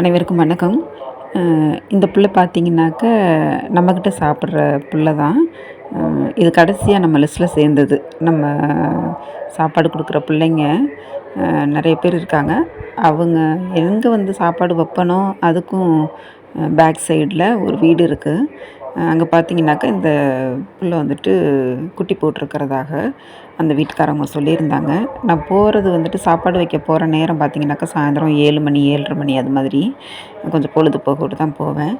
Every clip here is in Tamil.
அனைவருக்கும் வணக்கம். இந்த புள்ள பார்த்திங்கனாக்க நம்மக்கிட்ட சாப்பிட்ற புள்ள தான். இது கடைசியாக நம்ம லிஸ்ட்டில் சேர்ந்தது. நம்ம சாப்பாடு கொடுக்குற பிள்ளைங்க நிறைய பேர் இருக்காங்க. அவங்க எங்கே வந்து சாப்பாடு வைப்பனோ அதுக்கும் பேக் சைடில் ஒரு வீடு இருக்குது அங்கே பார்த்தீங்கன்னாக்கா இந்த புள்ள வந்துட்டு குட்டி போட்டிருக்கிறதாக அந்த வீட்டுக்காரவங்க சொல்லியிருந்தாங்க. நான் போகிறது வந்துட்டு சாப்பாடு வைக்க போகிற நேரம் பார்த்தீங்கன்னாக்கா சாயந்தரம் ஏழு மணி ஏழரை மணி அது மாதிரி. கொஞ்சம் பொழுதுபோக்கிட்டு தான் போவேன்.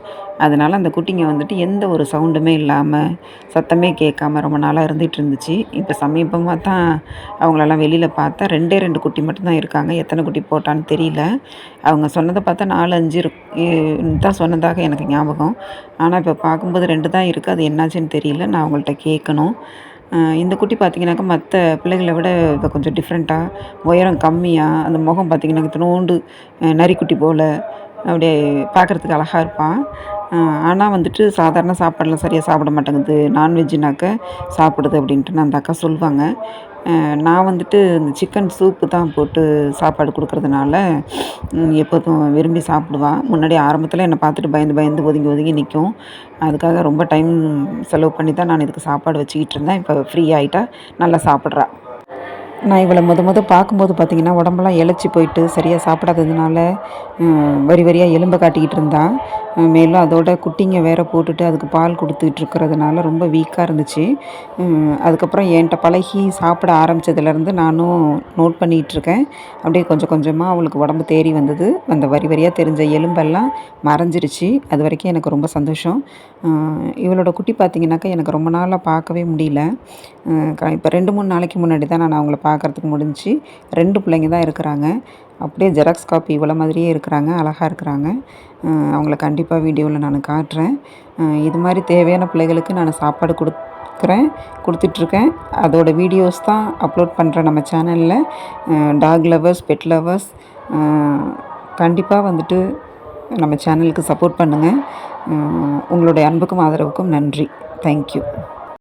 அதனால் அந்த குட்டிங்க வந்துட்டு எந்த ஒரு சவுண்டுமே இல்லாமல் சத்தமே கேட்காம ரொம்ப நாளாக இருந்துகிட்டு இருந்துச்சு. இப்போ சமீபமாக தான் அவங்களெல்லாம் வெளியில் பார்த்தா ரெண்டே ரெண்டு குட்டி மட்டும்தான் இருக்காங்க. எத்தனை குட்டி போட்டான்னு தெரியல. அவங்க சொன்னதை பார்த்தா நாலு அஞ்சு தான் சொன்னதாக எனக்கு ஞாபகம். ஆனால் இப்போ பார்க்கும்போது ரெண்டு தான் இருக்குது அது என்னாச்சுன்னு தெரியல. நான் அவங்கள்ட்ட கேட்கணும். இந்த குட்டி பார்த்திங்கனாக்கா மற்ற பிள்ளைகளை விட இப்போ கொஞ்சம் டிஃப்ரெண்ட்டாக உயரம் கம்மியாக அந்த முகம் பார்த்திங்கனாக்கா இத்தினோண்டு நரிக்குட்டி போல் அப்படியே பார்க்குறதுக்கு அழகாக இருப்பான். ஆனால் வந்துட்டு சாதாரண சாப்பாடெலாம் சரியாக சாப்பிட மாட்டேங்குது. நான்வெஜ்ஜுனாக்க சாப்பிடுது அப்படின்ட்டு அந்த அக்கா சொல்லுவாங்க நான் வந்துட்டு இந்த சிக்கன் சூப்பு தான் போட்டு சாப்பாடு கொடுக்குறதுனால எப்போதும் விரும்பி சாப்பிடுவான் முன்னாடி ஆரம்பத்தில் என்னை பார்த்துட்டு பயந்து பயந்து ஒதுங்கி ஒதுங்கி நிற்கும் அதுக்காக ரொம்ப டைம் செலவு பண்ணி தான் நான் இதுக்கு சாப்பாடு வச்சுக்கிட்டு இருந்தேன். இப்போ ஃப்ரீ ஆகிட்டா நல்லா சாப்பிட்றா. நான் இவளை முத முத பார்க்கும்போது பார்த்திங்கன்னா உடம்பெல்லாம் இழைச்சி போயிட்டு சரியாக சாப்பிடாததுனால வரி வரியாக எலும்பை காட்டிக்கிட்டு இருந்தான். மேலும் அதோட குட்டிங்க வேற போட்டுட்டு அதுக்கு பால் கொடுத்துட்டு இருக்கிறதுனால ரொம்ப வீக்காக இருந்துச்சு. அதுக்கப்புறம் என்கிட்ட பழகி சாப்பிட ஆரம்பித்ததுலேருந்து நானும் நோட் பண்ணிகிட்ருக்கேன் அப்படியே கொஞ்சம் கொஞ்சமாக அவளுக்கு உடம்பு தேறி வந்தது. அந்த வரி வரியாக தெரிஞ்ச எலும்பெல்லாம் மறைஞ்சிருச்சு. அது வரைக்கும் எனக்கு ரொம்ப சந்தோஷம். இவளோட குட்டி பார்த்திங்கனாக்கா எனக்கு ரொம்ப நாளாக பார்க்கவே முடியல. இப்போ ரெண்டு மூணு நாளைக்கு முன்னாடி தான் நான் அவங்கள பார்க்குறதுக்கு முடிஞ்சு ரெண்டு பிள்ளைங்க தான் இருக்கிறாங்க. அப்படியே ஜெராக்ஸ் காப்பி இவ்வளோ மாதிரியே இருக்கிறாங்க. அழகாக இருக்கிறாங்க. அவங்கள கண்டிப்பாக வீடியோவில் நான் காட்டுறேன். இது மாதிரி தேவையான பிள்ளைகளுக்கு நான் சாப்பாடு கொடுக்குறேன். கொடுத்துட்ருக்கேன். அதோட வீடியோஸ் தான் அப்லோட் பண்ணுறேன் நம்ம சேனலில் டாக் லவர்ஸ் பெட் லவர்ஸ் கண்டிப்பாக வந்துட்டு நம்ம சேனலுக்கு சப்போர்ட் பண்ணுங்கள் உங்களுடைய அன்புக்கும் ஆதரவுக்கும் நன்றி. தேங்க்யூ